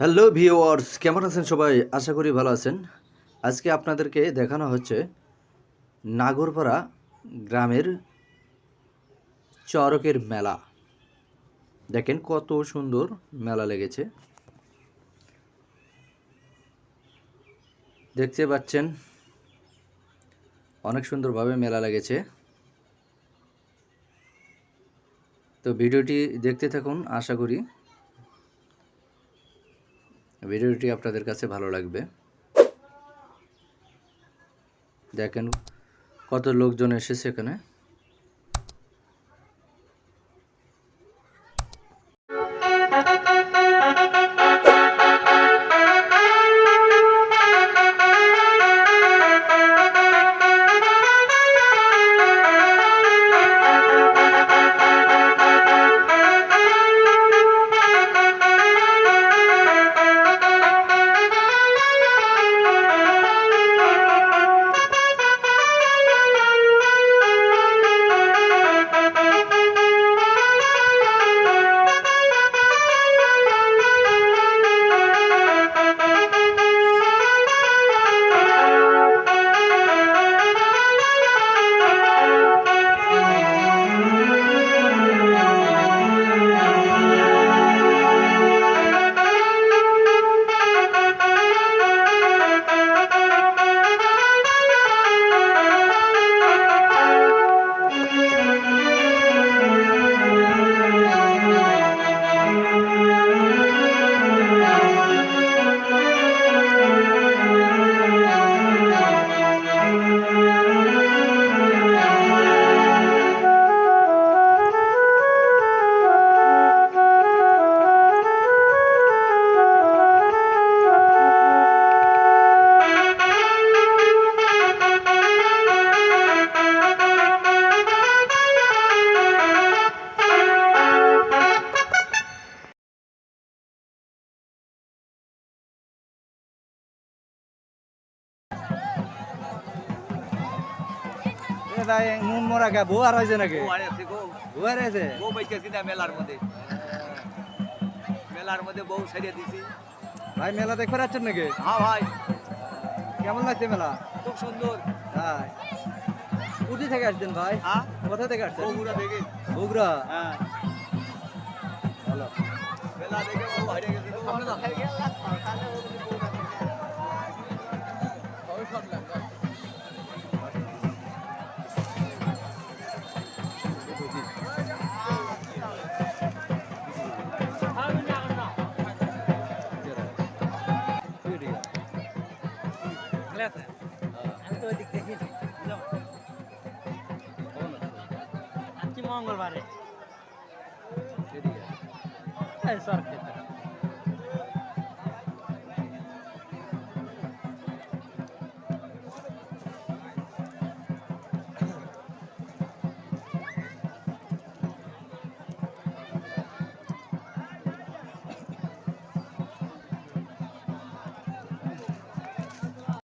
Hello viewers কেমন আছেন সবাই? আশা করি ভালো আছেন। আজকে আপনাদেরকে দেখানো হচ্ছে নাগরপাড়া গ্রামের চরকের মেলা। দেখেন কত সুন্দর মেলা লেগেছে। দেখতে পাচ্ছেন, অনেক সুন্দরভাবে মেলা লেগেছে। তো ভিডিওটি দেখতে থাকুন, আশা করি। ভিডিওটি আপনাদের কাছে ভালো লাগবে। দেখেন কত লোকজন এসেছে এখানে। ভাই নুন মরা গা বউ আর হয়েছে নাকি? বউ আর হয়েছে বউ বেঁচেছি না মেলার মধ্যে? মেলার মধ্যে বউ সারিয়ে দিছি। ভাই মেলা দেখতে যাচ্ছেন নাকি? হ্যাঁ ভাই। কেমন লাগছে মেলা? খুব সুন্দর। তাই কোথা থেকে আসছেন ভাই? হ্যাঁ? কোথা থেকে আসছেন? বগুড়া দেখে বগুড়া? হ্যাঁ। ভালো। মেলা দেখে বউ হারিয়ে গেছে। গো। আজকে মঙ্গলবারে সরকার